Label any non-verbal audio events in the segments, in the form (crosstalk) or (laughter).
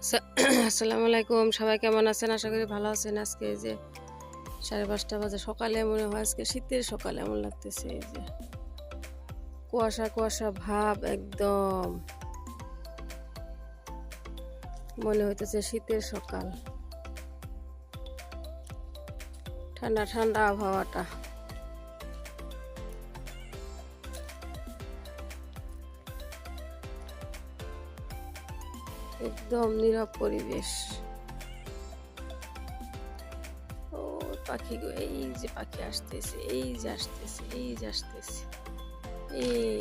(clears throat) আসসালামু আলাইকুম। সবাই কেমন আছেন? আশা করি ভালো আছেন। আজকে এই যে সাড়ে পাঁচটা বাজে সকালে মনে হয়, আজকে শীতের সকালে এমন লাগতেছে এই যে। কুয়াশা কুয়াশা ভাব একদম। মনে হইতেছে শীতের সকাল। ঠান্ডা ঠান্ডা আবহাওয়াটা। একদম নীরব পরিবেশ। ও, পাখি এই যে পাখি আসতেছে, এই যে আসতেছে, এই যে আসতেছে, এই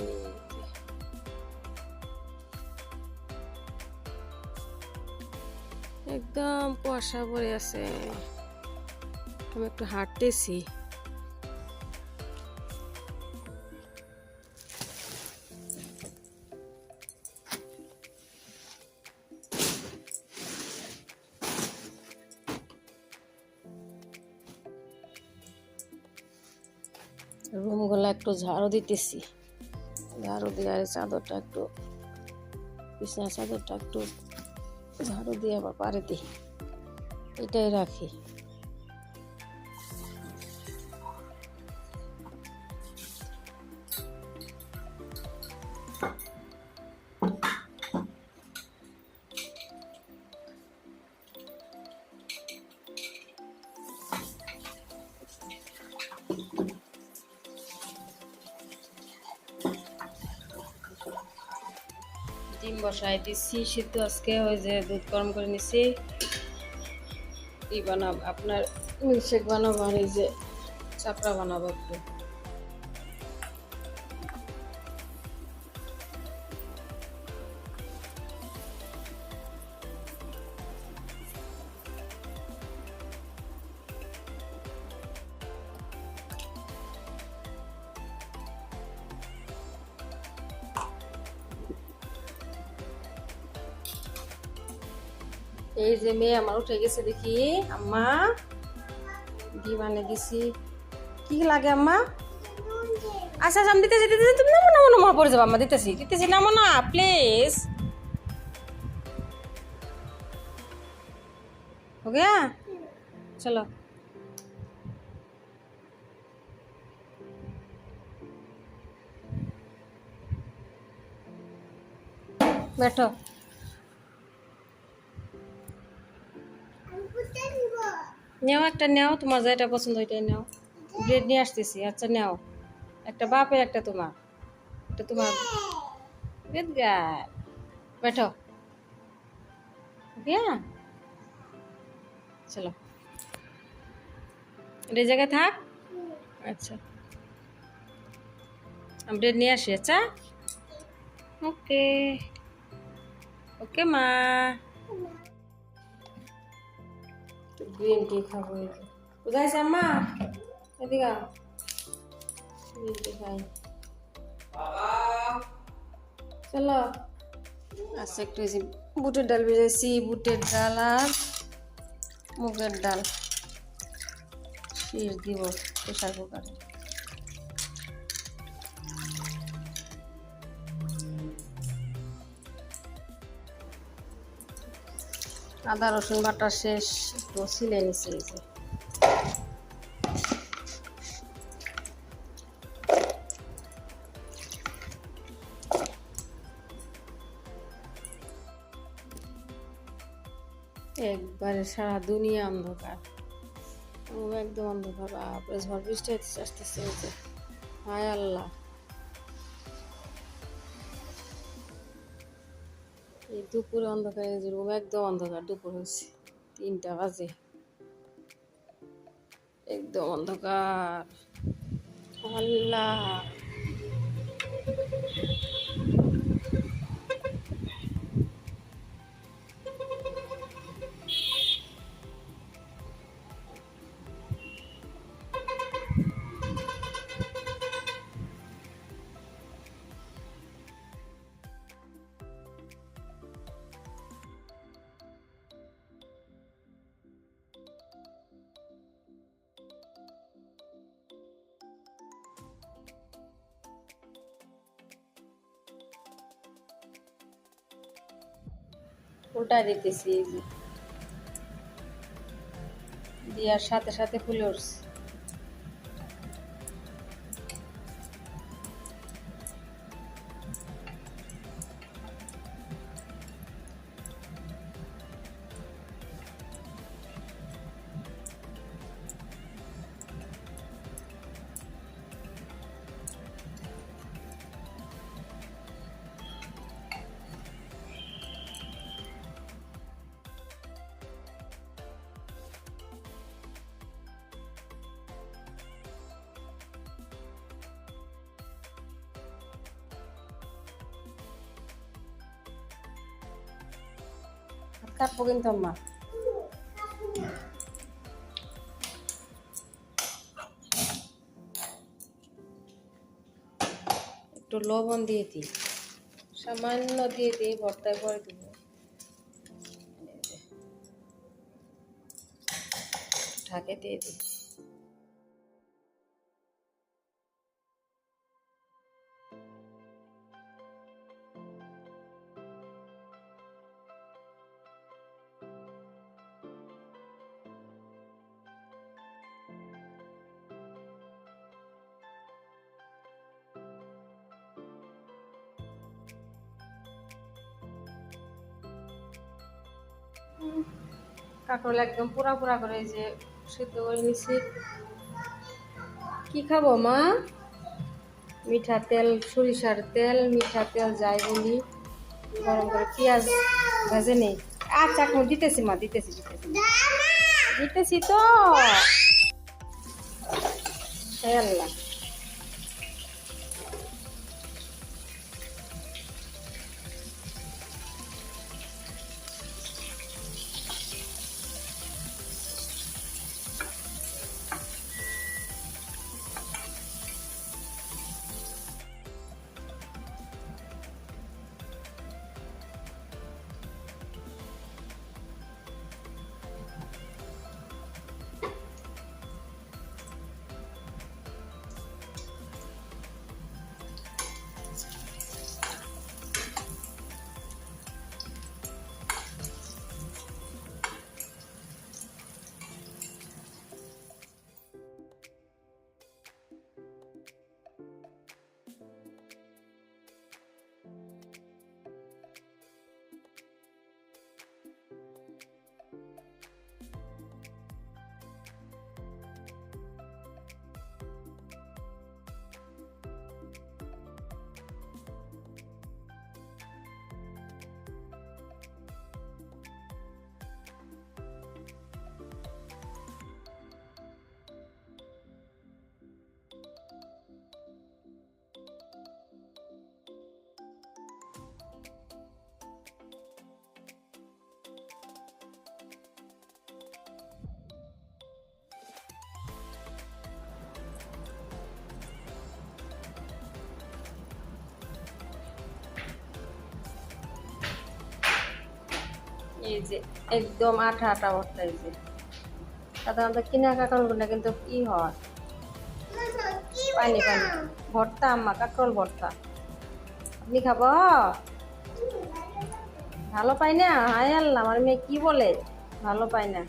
একদম কুয়াশা পড়ে আছে। আমি একটু হাঁটতেছি। রুমগুলো একটু ঝাড়ু দিতেছি। ঝাড়ু দিয়ে চাদরটা একটু, বিছনা চাদরটা একটু ঝাড়ু দিয়ে আবার পারে দিই। এটাই রাখি। বসাই দিচ্ছি সিদ্ধ আজকে ওই যে দুধ গরম করে নিছি। ই বানাবো, আপনার মিল্কশেক বানাবো আর এই যে চাপড়া বানাবো একটু। এই যে মেয়ে আমার উঠে গেছে দেখি আম্মা ডিম আনে দিছি কি লাগে আম্মা আচ্ছা আচ্ছা আমি দিতেছি দিতেছি তুমি নামো নামো নামো পড়ে যাবো আম্মা দিতেছি দিতেছি নামো না প্লিজ हो गया चलो बैठो নেও একটা নেও, তোমার যেটা পছন্দ ওইটাই নেও। ব্রেড নিয়ে আসতেছি আচ্ছা নেও। একটা বাপের, একটা তোমার। একটা তোমার গার্ল बैठो গিয়া। চলো। এই জায়গায় থাক। আচ্ছা। আমি ব্রেড নিয়ে আসি আচ্ছা। ওকে ওকে মা। গ্রিন টি খাব যে। আম্মা? এদিকে গ্রিন টি খাই। চলো। আচ্ছা একটু বুটের ডাল ভেজেছি বুটের ডাল আর মুগের ডাল। শীষ দিব প্রেশার কুকারে। আদা, রসুন বাটা শেষ, একটু ছিলে এই যে। একবারে সারা দুনিয়া অন্ধকার। একদম অন্ধকার। ঝড় বৃষ্টি আসতেছে হায় আল্লাহ। দুপুরে অন্ধকার এই যে রুম একদম অন্ধকার দুপুর হয়েছে। তিনটা বাজে। একদম অন্ধকার। আল্লাহ। উল্টায় দিতেছি। দেওয়ার সাথে সাথে ফুলে উঠছে। কিন্তু আম্মা একটু লবণ দিয়ে দিই। সামান্য দিয়ে দিই ভর্তায় করে দিব। ঢাকে দিয়ে দিই। কাঁকরোল একদম পুরা পুরা করে যে সিদ্ধ করে নিছি কি খাব মা? মিঠা তেল, সরিষার তেল, মিঠা তেল, যাই বলি। গরম করে পেঁয়াজ ভেজে নেই। আচ্ছা এখন দিতেছি মা, দিতেছি দিতেছি। দিতেছি তো। আল্লাহ। যে একদম আঠা আঠা এই যে সাধারণত কিনা না কিন্তু কি হয়? পানি পানি। ভর্তা, আম্মা কাঁকরোল ভর্তা। আপনি খাব? ভালো পাই না? হায় আল্লাহ, আমার মেয়ে কি বলে? ভালো পাই না।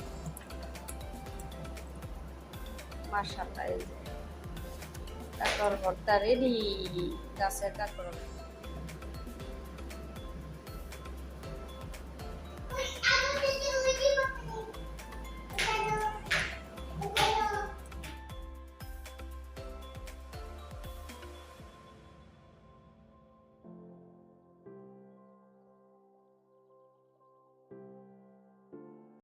মার্শাল্লাহ এই যে। ভর্তা রেডি গাছের কাঁকরোল